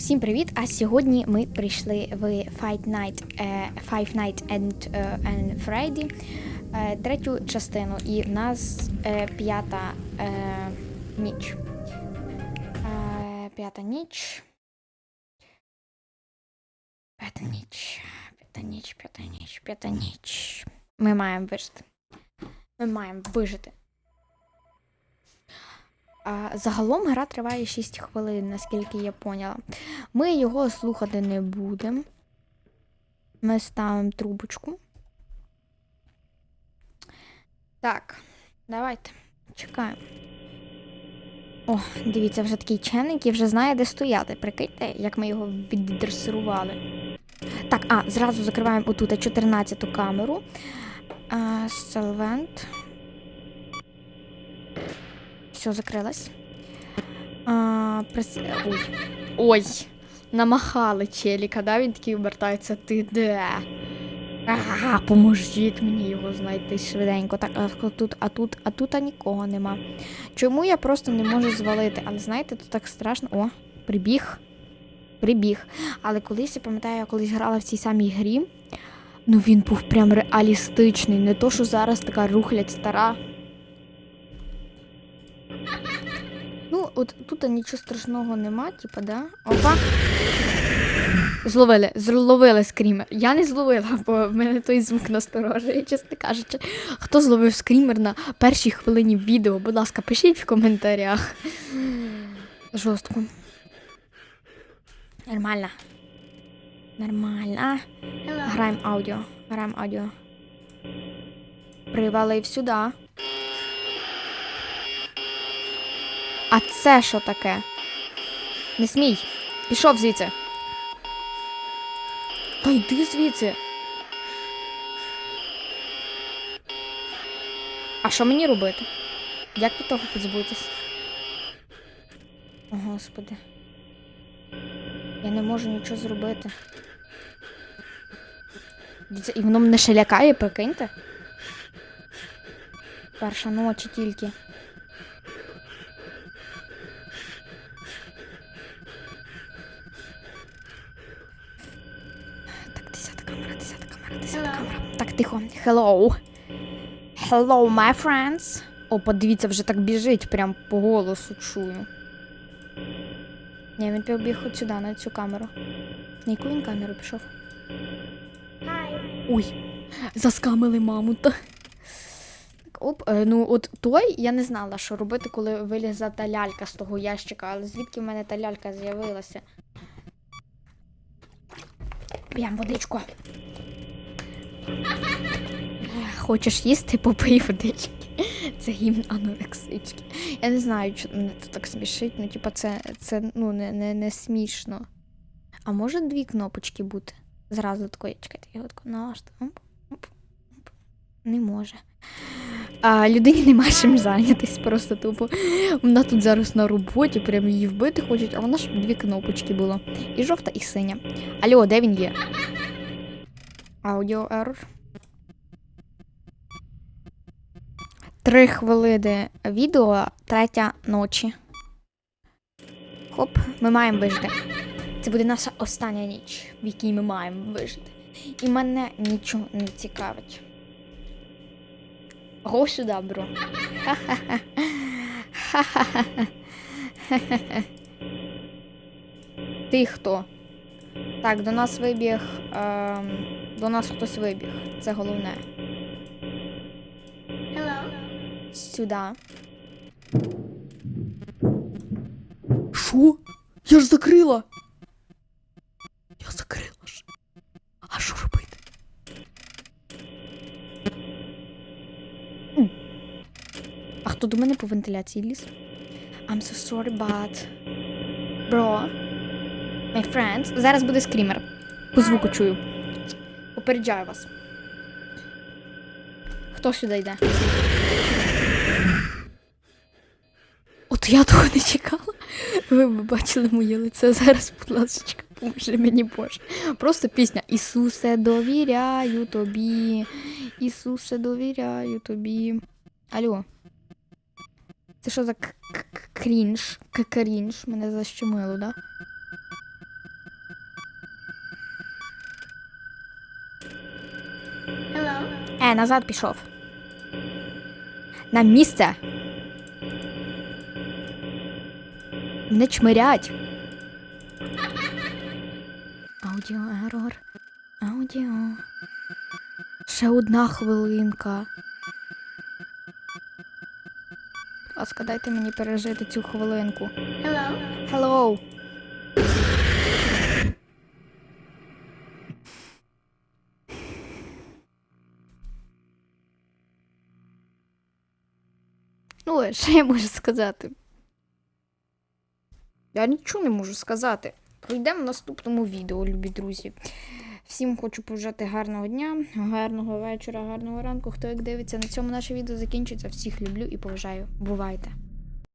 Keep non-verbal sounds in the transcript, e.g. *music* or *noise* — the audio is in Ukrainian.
Всім привіт! А сьогодні ми прийшли в Fight Night, е, Five Nights and, е, and Friday, е, третю частину. І в нас п'ята ніч. П'ята ніч. П'ята ніч. П'ята ніч, п'ята ніч, п'ята ніч. Ми маємо вижити. Ми маємо вижити. Загалом гра триває 6 хвилин, наскільки я поняла. Ми його слухати не будемо. Ми ставимо трубочку. Так, давайте. Чекаємо. О, дивіться, вже такий чемник і вже знає, де стояти. Прикиньте, як ми його віддресирували. Так, а, зразу закриваємо отут 14-ту камеру. А, Солвент. Все, закрилась. А, прис... Ой. Ой. Намахали челіка, да? Він такий обертається. Ти де? А, поможіть мені його знайти швиденько. Так, а тут, а тут, а тут а нікого нема. Чому я просто не можу звалити? Але знаєте, тут так страшно. О, прибіг. Прибіг. Але колись я пам'ятаю, я колись грала в цій самій грі. Ну він був прям реалістичний. Не то, що зараз така рухлядь стара. От тут нічого страшного нема, типа, да? Опа. Зловили, зловили скрімер. Я не зловила, бо в мене той звук насторожує, чесно кажучи. Хто зловив скрімер на першій хвилині відео, будь ласка, пишіть в коментарях. Жорстко. Нормально. Нормально. Граємо аудіо. Граємо аудіо. Привалив сюди. А це що таке? Не смій. Пішов звідси. Та йди звідси. А що мені робити? Як від того позбутись? Господи. Я не можу нічого зробити. І воно мене ще лякає, прикиньте. Перша ночі тільки. Тихо. Hello. Hello, my friends. О, подивіться, вже так біжить, прям по голосу чую. Ні, він побіг от сюди, на цю камеру. На яку він камеру пішов? Ой, заскамили мамута. Оп, е, ну от той я не знала, що робити, коли вилізла та лялька з того ящика, але звідки в мене та лялька з'явилася? П'ям водичку. *laughs* Хочеш їсти, попий водички. Це гімн анорексички. Я не знаю, чи мене це так смішить. Ну, типа, це, це ну, не, не, не смішно. А може дві кнопочки бути? Зразу такої, чекайте, я от налашти. Оп, оп, оп. Не може. А людині нема чим зайнятись, просто тупо. Вона тут зараз на роботі, прям її вбити хочуть, а вона ж дві кнопочки було. І жовта, і синя. Алло, де він є? Аудіо ерор. Три хвилини відео, третя ночі. Хоп, ми маємо вижити. Це буде наша остання ніч, в якій ми маємо вижити. І мене нічого не цікавить. Го сюди, бро. Ти хто? Так, до нас вибіг. Ем, до нас хтось вибіг. Це головне. Сюди. Що? Я ж закрила. Я закрила ж. А що робити? А хто до мене по вентиляції ліз? I'm so sorry, but... Bro. My friends. Зараз буде скрімер. По звуку чую. Попереджаю вас. Хто сюди йде? От я того не чекала. Ви б бачили моє лице зараз, будь ласка, поможи мені Боже. Просто пісня Ісусе, довіряю тобі. Ісусе, довіряю тобі. Алло. Це що за крінж? Крінж? Мене защемило, да? Е, назад пішов. На місце. Не чмирять. Аудіо ерор. Аудіо. Ще одна хвилинка. Будь ласка, дайте мені пережити цю хвилинку. Hello. Hello. Ну, *laughs* що я можу сказати? Я нічого не можу сказати. Пройдемо в наступному відео, любі друзі. Всім хочу побажати гарного дня, гарного вечора, гарного ранку. Хто як дивиться, на цьому наше відео закінчиться. Всіх люблю і поважаю. Бувайте!